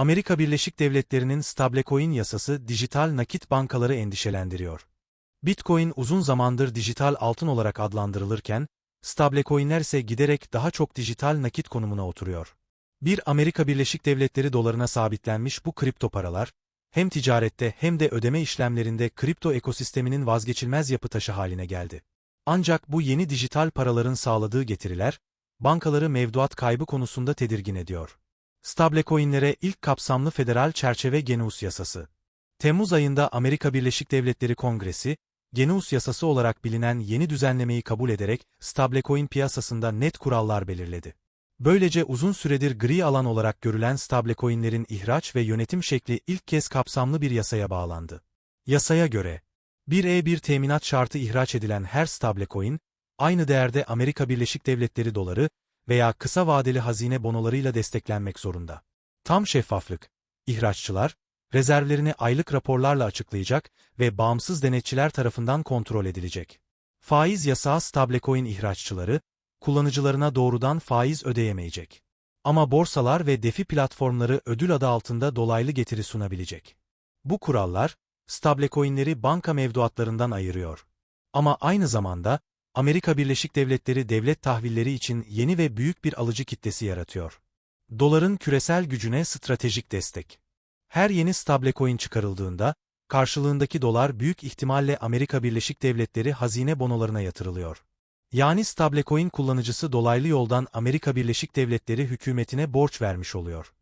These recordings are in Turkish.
Amerika Birleşik Devletleri'nin stablecoin yasası dijital nakit bankaları endişelendiriyor. Bitcoin uzun zamandır dijital altın olarak adlandırılırken, stablecoinler ise giderek daha çok dijital nakit konumuna oturuyor. Bir Amerika Birleşik Devletleri dolarına sabitlenmiş bu kripto paralar, hem ticarette hem de ödeme işlemlerinde kripto ekosisteminin vazgeçilmez yapı taşı haline geldi. Ancak bu yeni dijital paraların sağladığı getiriler, bankaları mevduat kaybı konusunda tedirgin ediyor. Stablecoin'lere ilk kapsamlı federal çerçeve Genius yasası. Temmuz ayında Amerika Birleşik Devletleri Kongresi, Genius yasası olarak bilinen yeni düzenlemeyi kabul ederek stablecoin piyasasında net kurallar belirledi. Böylece uzun süredir gri alan olarak görülen stablecoin'lerin ihraç ve yönetim şekli ilk kez kapsamlı bir yasaya bağlandı. Yasaya göre, 1E1 teminat şartı ihraç edilen her stablecoin, aynı değerde Amerika Birleşik Devletleri doları veya kısa vadeli hazine bonolarıyla desteklenmek zorunda. Tam şeffaflık, ihraççılar, rezervlerini aylık raporlarla açıklayacak ve bağımsız denetçiler tarafından kontrol edilecek. Faiz yasağı stablecoin ihraççıları, kullanıcılarına doğrudan faiz ödeyemeyecek. Ama borsalar ve defi platformları ödül adı altında dolaylı getiri sunabilecek. Bu kurallar, stablecoinleri banka mevduatlarından ayırıyor. Ama aynı zamanda, Amerika Birleşik Devletleri devlet tahvilleri için yeni ve büyük bir alıcı kitlesi yaratıyor. Doların küresel gücüne stratejik destek. Her yeni stablecoin çıkarıldığında, karşılığındaki dolar büyük ihtimalle Amerika Birleşik Devletleri hazine bonolarına yatırılıyor. Yani stablecoin kullanıcısı dolaylı yoldan Amerika Birleşik Devletleri hükümetine borç vermiş oluyor.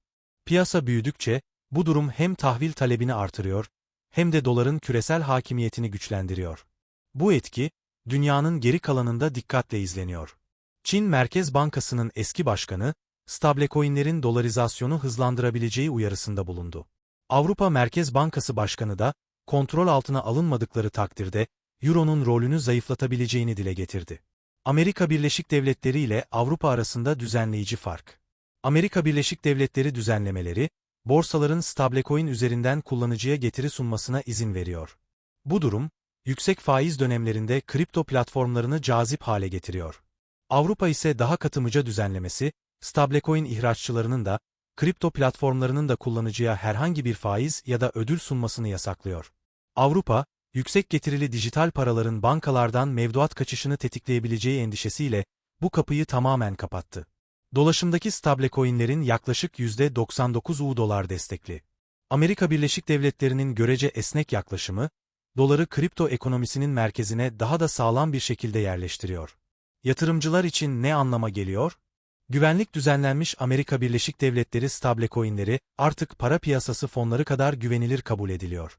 Piyasa büyüdükçe, bu durum hem tahvil talebini artırıyor, hem de doların küresel hakimiyetini güçlendiriyor. Bu etki, dünyanın geri kalanında dikkatle izleniyor. Çin Merkez Bankası'nın eski başkanı, stablecoinlerin dolarizasyonu hızlandırabileceği uyarısında bulundu. Avrupa Merkez Bankası Başkanı da, kontrol altına alınmadıkları takdirde, Euro'nun rolünü zayıflatabileceğini dile getirdi. Amerika Birleşik Devletleri ile Avrupa arasında düzenleyici fark. Amerika Birleşik Devletleri düzenlemeleri, borsaların stablecoin üzerinden kullanıcıya getiri sunmasına izin veriyor. Bu durum, yüksek faiz dönemlerinde kripto platformlarını cazip hale getiriyor. Avrupa ise daha katımıca düzenlemesi, stablecoin ihraççılarının da, kripto platformlarının da kullanıcıya herhangi bir faiz ya da ödül sunmasını yasaklıyor. Avrupa, yüksek getirili dijital paraların bankalardan mevduat kaçışını tetikleyebileceği endişesiyle bu kapıyı tamamen kapattı. Dolaşımdaki stablecoinlerin yaklaşık %99'u dolar destekli. Amerika Birleşik Devletleri'nin görece esnek yaklaşımı, doları kripto ekonomisinin merkezine daha da sağlam bir şekilde yerleştiriyor. Yatırımcılar için ne anlama geliyor? Güvenlik düzenlenmiş Amerika Birleşik Devletleri stablecoinleri artık para piyasası fonları kadar güvenilir kabul ediliyor.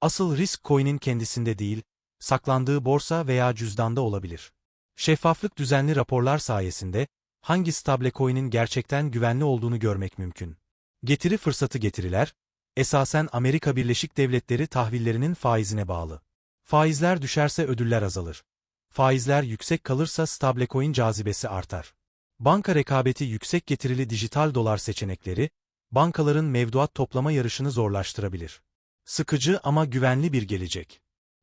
Asıl risk coin'in kendisinde değil, saklandığı borsa veya cüzdanda olabilir. Şeffaflık düzenli raporlar sayesinde, hangi stablecoin'in gerçekten güvenli olduğunu görmek mümkün. Getiri fırsatı getiriler, esasen Amerika Birleşik Devletleri tahvillerinin faizine bağlı. Faizler düşerse ödüller azalır. Faizler yüksek kalırsa stablecoin cazibesi artar. Banka rekabeti yüksek getirili dijital dolar seçenekleri, bankaların mevduat toplama yarışını zorlaştırabilir. Sıkıcı ama güvenli bir gelecek.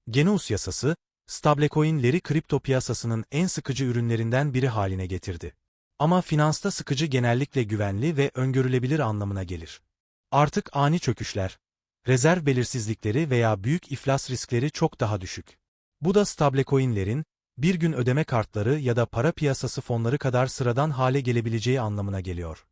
Genus yasası, stablecoin'leri kripto piyasasının en sıkıcı ürünlerinden biri haline getirdi. Ama finansta sıkıcı genellikle güvenli ve öngörülebilir anlamına gelir. Artık ani çöküşler, rezerv belirsizlikleri veya büyük iflas riskleri çok daha düşük. Bu da stablecoin'lerin, bir gün ödeme kartları ya da para piyasası fonları kadar sıradan hale gelebileceği anlamına geliyor.